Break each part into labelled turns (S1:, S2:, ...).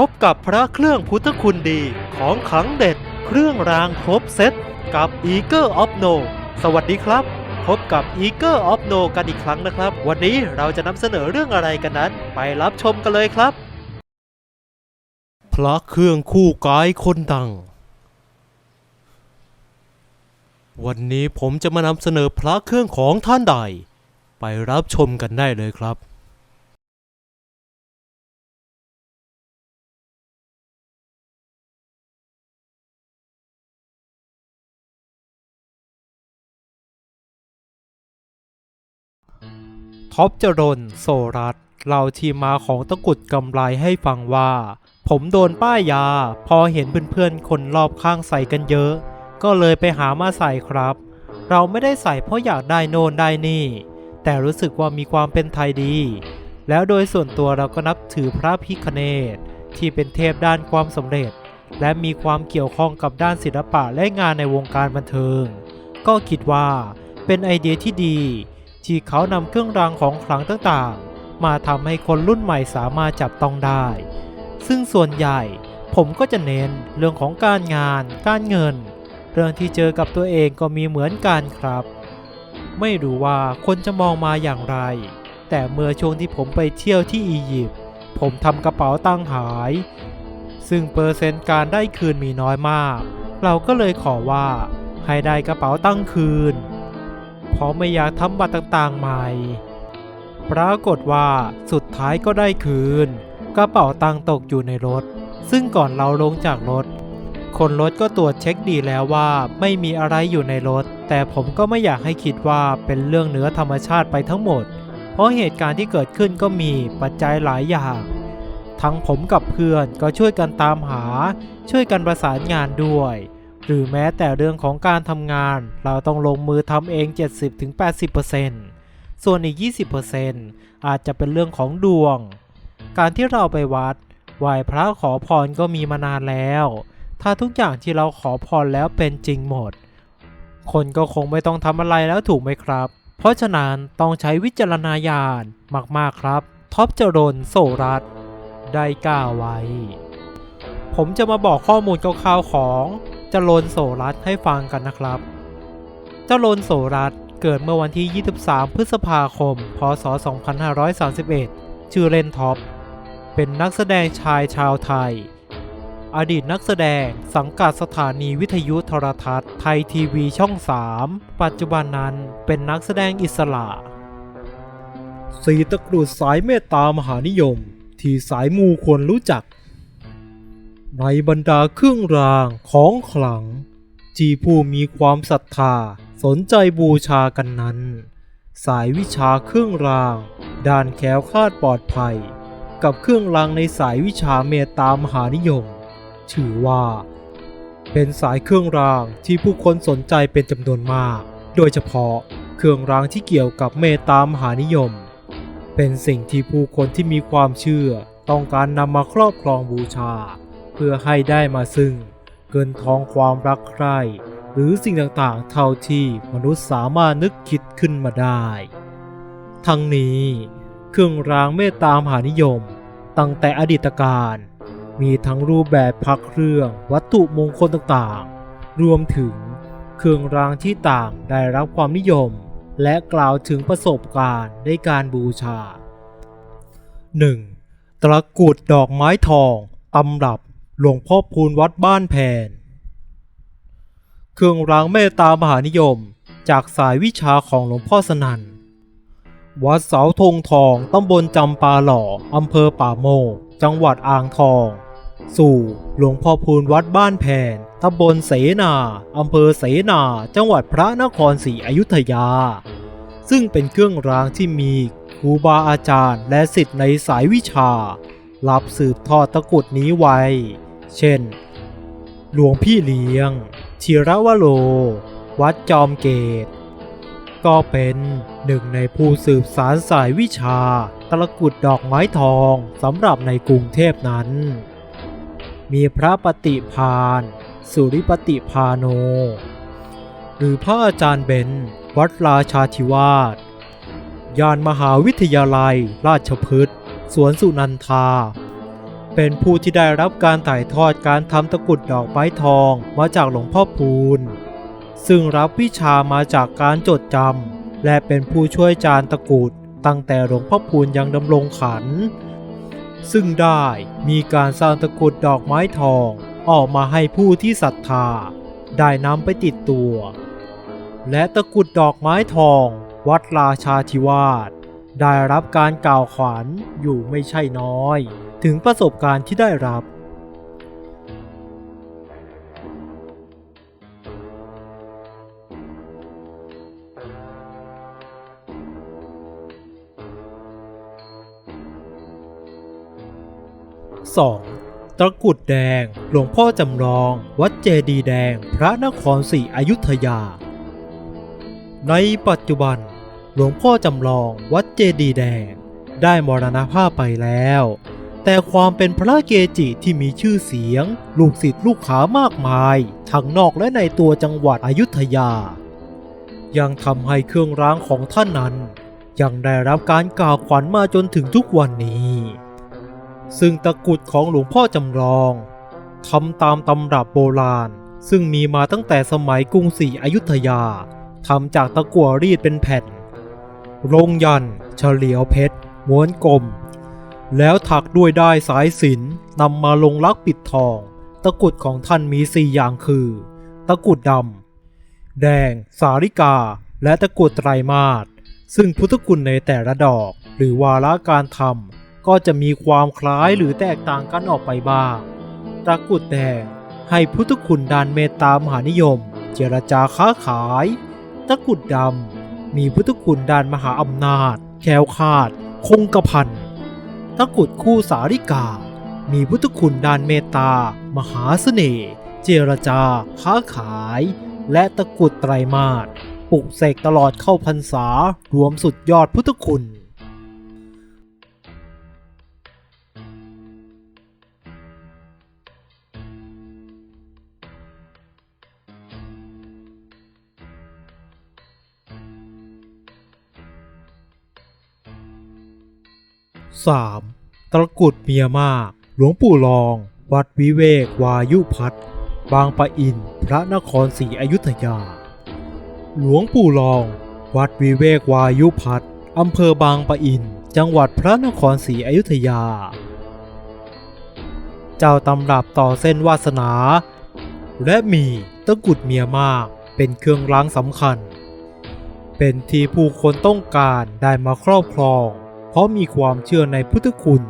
S1: พบกับพระเครื่องพุทธคุณดีของขังเด็ด เครื่องรางครบเซตกับ e a g e of No สวัสดีครับ พบกับ e a g e of No กันอีกครั้งนะครับ วันนี้เราจะนำเสนอเรื่องอะไรกันนั้น ไปรับชมกันเลยครับ พระเครื่องคู่กายคนดัง วันนี้ผมจะมานำเสนอพระเครื่องของท่านใด ไปรับชมกันได้เลยครับ ท็อปจรนโซรัสเล่าที่มาของตะกุดกำไรให้ฟังว่า ผมโดนป้ายยา พอเห็นเพื่อนๆคนรอบข้างใส่กันเยอะ ก็เลยไปหามาใส่ครับ เราไม่ได้ใส่เพราะอยากได้โนนได้นี่ แต่รู้สึกว่ามีความเป็นไทยดี แล้วโดยส่วนตัวเราก็นับถือพระพิคเนตที่เป็นเทพด้านความสำเร็จ และมีความเกี่ยวข้องกับด้านศิลปะและงานในวงการบันเทิง ก็คิดว่าเป็นไอเดียที่ดี ที่เขานำเครื่องรางของขลังต่างๆ มาทำให้คนรุ่นใหม่สามารถจับต้องได้ ซึ่งส่วนใหญ่ผมก็จะเน้นเรื่องของการงาน การเงิน เรื่องที่เจอกับตัวเองก็มีเหมือนกันครับ ไม่รู้ว่าคนจะมองมาอย่างไร แต่เมื่อช่วงที่ผมไปเที่ยวที่อียิปต์ผมทำกระเป๋าตังหาย ซึ่งเปอร์เซ็นต์การได้คืนมีน้อยมาก เราก็เลยขอว่าให้ได้กระเป๋าตังคืน เพราะไม่อยากทำบัตรต่างๆ ใหม่ ปรากฏว่าสุดท้ายก็ได้คืน กระเป๋าตังค์ตกอยู่ในรถ ซึ่งก่อนเราลงจากรถ คนรถก็ตรวจเช็คดีแล้วว่าไม่มีอะไรอยู่ในรถ แต่ผมก็ไม่อยากให้คิดว่าเป็นเรื่องเหนือธรรมชาติไปทั้งหมด เพราะเหตุการณ์ที่เกิดขึ้นก็มีปัจจัยหลายอย่างทั้งผมกับเพื่อนก็ช่วยกันตามหา ช่วยกันประสานงานด้วย หรือแม้แต่เรื่องของการทำงาน เราต้องลงมือทำเอง 70-80%ส่วนอีก 20%อาจจะเป็นเรื่องของดวง การที่เราไปวัดไหว้พระขอพรก็มีมานานแล้ว ถ้าทุกอย่างที่เราขอพรแล้วเป็นจริงหมด คนก็คงไม่ต้องทำอะไรแล้วถูกไหมครับ เพราะฉะนั้นต้องใช้วิจารณญาณมากๆครับ ท็อปจรนโสรัตได้กล่าวไว้ ผมจะมาบอกข้อมูลคร่าวๆของ จรนโสรัตให้ฟังกันนะครับ จรนโสรัตเกิดเมื่อวันที่ 23 พฤษภาคม พศ 2531 ชื่อเล่นท็อป เป็นนักแสดงชายชาวไทย อดีตนักแสดงสังกัดสถานีวิทยุโทรทัศน์ ไทยทีวีช่อง 3 ปัจจุบันนั้นเป็นนักแสดงอิสระสีตะกรุดสายเมตตามหานิยม ที่สายมูควรรู้จัก ในบรรดาเครื่องรางของขลังที่ผู้มีความศรัทธาสนใจบูชากันนั้น สายวิชาเครื่องราง ด้านแคล้วคลาดปลอดภัย กับเครื่องรางในสายวิชาเมตตามหานิยม ถือว่า เป็นสายเครื่องรางที่ผู้คนสนใจเป็นจำนวนมาก โดยเฉพาะเครื่องรางที่เกี่ยวกับเมตตามหานิยม เป็นสิ่งที่ผู้คนที่มีความเชื่อต้องการนำมาครอบครองบูชา เพื่อให้ได้มาซึ่ง เงินทองความรักใคร่หรือสิ่งต่างๆ เท่าที่มนุษย์สามารถนึกคิดขึ้นมาได้ ทั้งนี้เครื่องรางเมตตามหานิยม ตั้งแต่อดีตการ มีทั้งรูปแบบพักเครื่องวัตถุมงคลต่างๆ รวมถึงเครื่องรางที่ต่างได้รับความนิยม และกล่าวถึงประสบการณ์ในการบูชา 1. ตะกรุดดอกไม้ทองตำรับ หลวงพ่อพูนวัดบ้านแพนเครื่องรางเมตตามหานิยม จากสายวิชาของหลวงพ่อสนันวัดเสาธงทองตำบลจำปาหล่ออำเภอป่าโมกจังหวัดอ่างทอง สู่หลวงพ่อพูนวัดบ้านแพนตำบลเสนาอำเภอเสนา จังหวัดพระนครศรีอยุธยา ซึ่งเป็นเครื่องรางที่มีครูบาอาจารย์และศิษย์ในสายวิชารับสืบทอดตะกรุดนี้ไว้ เช่น หลวงพี่เลี้ยงธีรวโรวัดจอมเกต ก็เป็นหนึ่งในผู้สืบสารสายวิชาตะกุดดอกไม้ทองสำหรับในกรุงเทพนั้น มีพระปฏิพานสุริปฏิพาโน หรือพระอาจารย์เบนวัดราชาธิวาสยานมหาวิทยาลัยราชพฤกษ์สวนสุนันทา เป็นผู้ที่ได้รับการถ่ายทอดการทำตะกุดดอกไม้ทองมาจากหลวงพ่อพูน ซึ่งรับวิชามาจากการจดจำและเป็นผู้ช่วยจารย์ตะกุดตั้งแต่หลวงพ่อพูนยังดำรงขัน ซึ่งได้มีการสร้างตะกุดดอกไม้ทองออกมาให้ผู้ที่ศรัทธา ได้นำไปติดตัว และตะกุดดอกไม้ทอง วัดราชาธิวาสได้รับการกล่าวขวัญอยู่ไม่ใช่น้อย ถึงประสบการณ์ที่ได้รับ 2. ตะกุดแดง หลวงพ่อจำลอง วัดเจดีแดง พระนครศรีอยุธยา ในปัจจุบัน หลวงพ่อจำลอง วัดเจดีแดง ได้มรณภาพไปแล้ว แต่ความเป็นพระเกจิที่มีชื่อเสียง ลูกศิษย์ลูกหามากมาย ทั้งนอกและในตัวจังหวัดอยุธยา ยังทำให้เครื่องรางของท่านนั้น ยังได้รับการกล่าวขวัญมาจนถึงทุกวันนี้ ซึ่งตะกุดของหลวงพ่อจำลองทำตามตำรับโบราณ ซึ่งมีมาตั้งแต่สมัยกรุงศรีอยุธยาทำจากตะกั่วรีดเป็นแผ่น ลงยัน เฉลียวเพชร ม้วนกลม แล้วถักด้วยได้สายสิญนนำมาลงลักปิดทอง ตะกุดของท่านมีสี่อย่างคือ ตะกุดดำแดง สาริกา และตะกุดไตรมาสซึ่งพุทธคุณในแต่ละดอก หรือวาระการทำก็จะมีความคล้ายหรือแตกต่างกันออกไปบ้าง ตะกุดแดงให้พุทธคุณด้านเมตตามหานิยม เจรจาค้าขาย ตะกุดดำมีพุทธคุณด้านมหาอำนาจ แควคาด คงกระพัน ตะกรุดคู่สาริกา มีพุทธคุณด้านเมตตา มหาเสน่ห์ เจรจา ค้าขาย และตะกรุดไตรมาสปลุกเสกตลอดเข้าพรรษารวมสุดยอดพุทธคุณ 3. ตะกุดเมียมาก หลวงปู่รอง วัดวิเวกวายุพัฒบางปะอิน พระนครศรีอยุธยา หลวงปู่รอง วัดวิเวกวายุพัฒอำเภอบางปะอิน จังหวัดพระนครศรีอยุธยา เจ้าตำรับต่อเส้นวาสนา และมีตะกุดเมียมากเป็นเครื่องรางสำคัญ เป็นที่ผู้คนต้องการได้มาครอบครอง เพราะมีความเชื่อในพุทธคุณ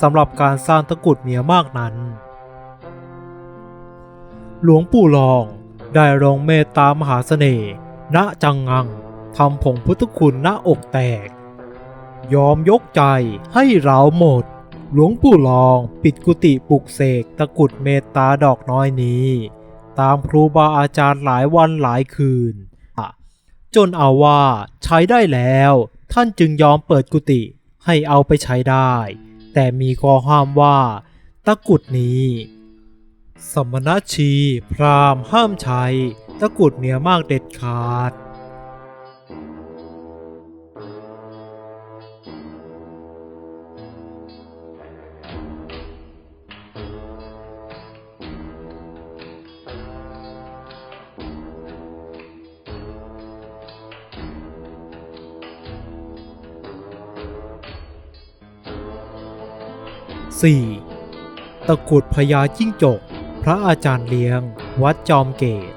S1: สำหรับการสร้างตะกุดเมียมากนั้น หลวงปู่รองได้ลงเมตตามหาเสน่ห์ณจังงังทำผงพุทธคุณณอกแตก ยอมยกใจให้เราหมด หลวงปู่รองปิดกุฏิปลุกเสกตะกุดเมตตาดอกน้อยนี้ ตามครูบาอาจารย์หลายวันหลายคืน จนเอาว่าใช้ได้แล้วท่านจึงยอมเปิดกุฏิ ให้เอาไปใช้ได้ แต่มีข้อห้ามว่า ตะกุดนี้ สมณชี พราหมณ์ห้ามใช้ ตะกุดเมียมากเด็ดขาด 4. ตะกุดพญาจิ้งจก พระอาจารย์เลี้ยง วัดจอมเกต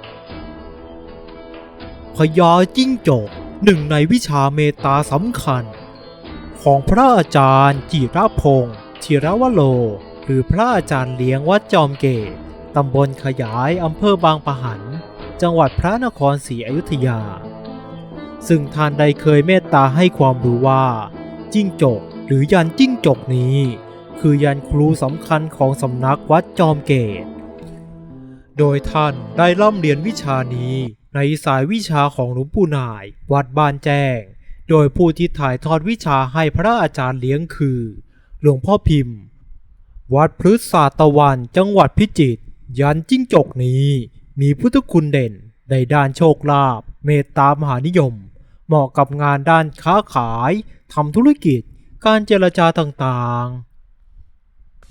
S1: พญาจิ้งจกหนึ่งในวิชาเมตตาสำคัญ ของพระอาจารย์จิรพงศ์ธิรวโรหรือพระอาจารย์เลี้ยงวัดจอมเกตตำบลขยายอำเภอบางปะหัน จังหวัดพระนครศรีอยุธยา ซึ่งท่านได้เคยเมตตาให้ความรู้ว่า จิ้งจกหรือยันจิ้งจกนี้ คือยันครูสำคัญของสำนักวัดจอมเกต โดยท่านได้ร่ำเรียนวิชานี้ในสายวิชาของหลวงปู่นาย วัดบ้านแจ้ง โดยผู้ที่ถ่ายทอดวิชาให้พระอาจารย์เลี้ยงคือ หลวงพ่อพิมพ์ วัดพฤษศาตะวันจังหวัดพิจิตรยันจิ้งจกนี้ มีพุทธคุณเด่นในด้านโชคลาภเมตตามหานิยม เหมาะกับงานด้านค้าขายทำธุรกิจ การเจรจาต่างๆ